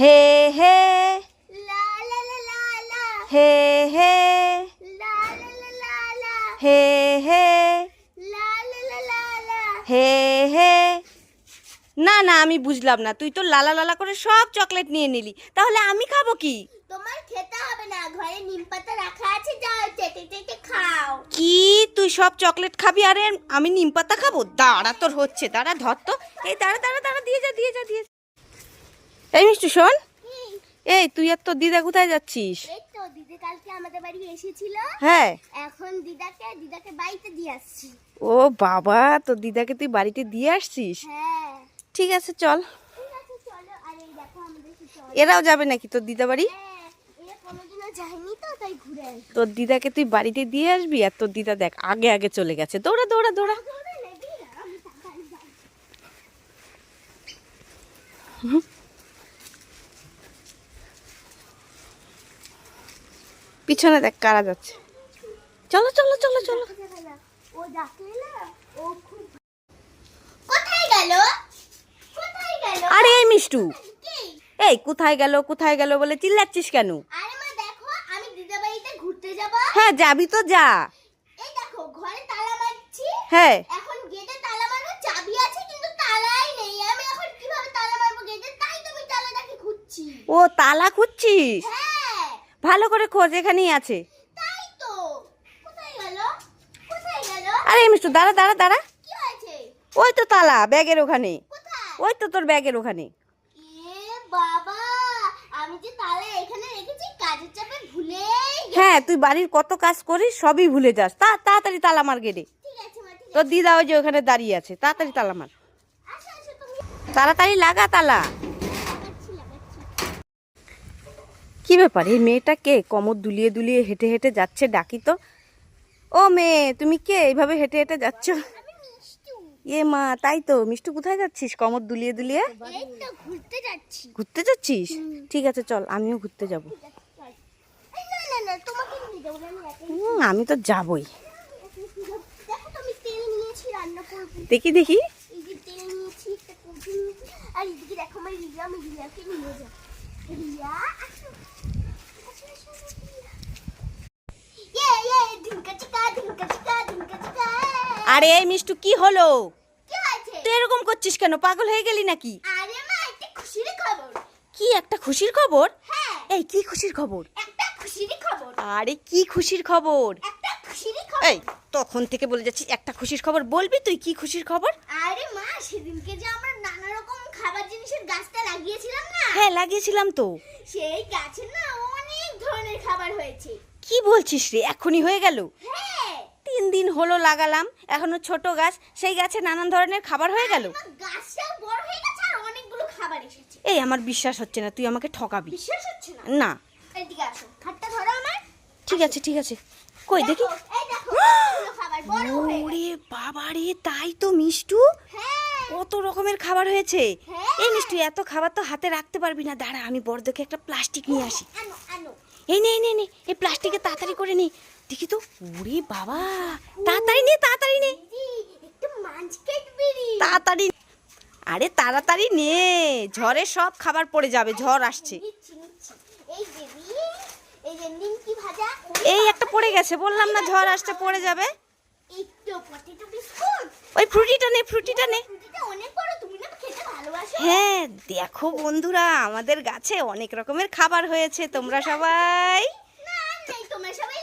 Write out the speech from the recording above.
হে হে। হে হে। হে হে। হে হে। না না আমি বুঝলাম না। তুই তো লালা লালা করে সব চকলেট নিয়ে নিলি। তাহলে আমি খাব কি? তোমার খেতে হবে না। ঘরে নিম পাতা রাখা আছে যাও চেটে চেটে খাও। কি? তুই সব চকলেট খাবি? আরে আমি নিম পাতা খাব? দাঁড়া তোর হচ্ছে। দাঁড়া ধর তো। এই দাঁড়া দাঁড়া দাঁড়া দিয়ে যা দিয়ে যা দিয়ে। এই মিষ্টি শোন। এই তুই আর তোর দিদা কোথায় যাচ্ছিস? দিদি কালকে আমাদের বাড়ি এসেছিল। হ্যাঁ। এখন দিদাকে দিদাকে বাড়িতে দিয়ে আসছি। ও বাবা তোর দিদাকে তুই বাড়িতে দিয়ে আসছিস? হ্যাঁ। ঠিক আছে চল। এরাও যাবে নাকি তোর দিদা বাড়ি? হ্যাঁ তোর দিদাকে তুই বাড়িতে দিয়ে আসবি আর তোর দিদা দেখ আগে আগে চলে গেছে। দৌড়া দৌড়া দৌড়া। ঘুরে পিছনে দেখ কারা যাচ্ছে। চলো চলো চলো চলো। ও ও কোথায় গেল? কোথায় গেল? আরে এই মিষ্টু। এই কোথায় গেল কোথায় গেল বলে চিল্লাচ্ছিস কেন? আরে মা দেখো আমি দিদা ঘুরতে যাব। হ্যাঁ যাবি তো যা। এই দেখো ঘরে তালা মারছি। হ্যাঁ। এখন গেটে তালা মারবো চাবি আছে কিন্তু তালাই নেই। আমি এখন কীভাবে তালা মারবো গেটে? তাই তুমি তালাটাকে খুঁজছি। ও তালা খুঁজছিস? হ্যাঁ। ভালো করে খোঁজ এখানেই আছে। আরে মিষ্টু দাঁড়া দাঁড়া দাঁড়া। ওই তো তালা ব্যাগের ওখানে। ওই তো তোর ব্যাগের ওখানে। বাবা আমি যে তালা এখানে রেখেছি কাজের চাপে ভুলেই হ্যাঁ তুই বাড়ির কত কাজ করিস সবই ভুলে যাস। তা তাড়াতাড়ি তালা মার ঠিক তোর দিদা ওই যে ওখানে দাঁড়িয়ে আছে তাড়াতাড়ি তালা মার। আসো তুমি তাড়াতাড়ি লাগা তালা। কি ব্যাপার? এই মেয়েটা কে কোমর দুলিয়ে দুলিয়ে হেঁটে হেঁটে যাচ্ছে ডাকি তো। ও মেয়ে তুমি কে? এইভাবে হেঁটে হেঁটে যাচ্ছ? এ মা তাই তো। মিষ্টু কোথায় যাচ্ছিস? কমর দুলিয়ে দুলিয়ে? ঘুরতে যাচ্ছিস? ঠিক আছে চল আমিও ঘুরতে যাব। আমি তো যাবই। দেখো দেখি দেখি। আর এদিকে আমার রিয়া আমি রিয়াকে নিয়ে যাব আরে এই মিষ্টু কি হলো? তুই এরকম করছিস কেন? পাগল হয়ে গেলি নাকি? আরে একটা খুশির খবর। কি একটা খুশির খবর? হ্যাঁ, এই কি খুশির খবর। আরে কি খুশির খবর। এই তখন থেকে বলে যাচ্ছি একটা খুশির খবর। বলবি তুই কি খুশির খবর? আরে মা, সেদিনকে যে আমরা জিনিসের গাছটা লাগিয়েছিলাম না? হ্যাঁ লাগিয়েছিলাম তো। সেই গাছে না অনেক ধরনের খাবার হয়েছে। কি বলছিস রে এখনই হয়ে গেল? হ্যাঁ। তিন দিন হলো লাগালাম এখনও ছোট গাছ সেই গাছে নানান ধরনের খাবার হয়ে গেল। গাছটাও বড় হয়ে গেছে আর অনেকগুলো খাবার এসেছে। এই আমার বিশ্বাস হচ্ছে না তুই আমাকে ঠকাবি। বিশ্বাস হচ্ছে না? না। এদিকে আসো খাটটা ধরো আমার। ঠিক আছে ঠিক আছে। কই দেখি। ওরে বাবারে তাই তো মিষ্টু? হ্যাঁ কত রকমের খাবার হয়েছে। হ্যাঁ। এই মিষ্টু এত খাবার তো হাতে রাখতে পারবি না। দাঁড়া আমি বড় দেখে একটা প্লাস্টিক নিয়ে আসি। এই নে নে নে এই প্লাস্টিকে তাড়াতাড়ি করে নে। দেখি তো ওরে বাবা। তাড়াতাড়ি নে তাড়াতাড়ি নে। তাড়াতাড়ি আরে তাড়াতাড়ি নে ঝড়ে সব খাবার পড়ে যাবে ঝড় আসছে। এই একটা পড়ে গেছে বললাম না ঝড় আসতে পড়ে যাবে। ওই ফ্রুটিটা নে ফ্রুটিটা নে। হ্যাঁ দেখো বন্ধুরা আমাদের গাছে অনেক রকমের খাবার হয়েছে তোমরা সবাই। তোমরা সবাই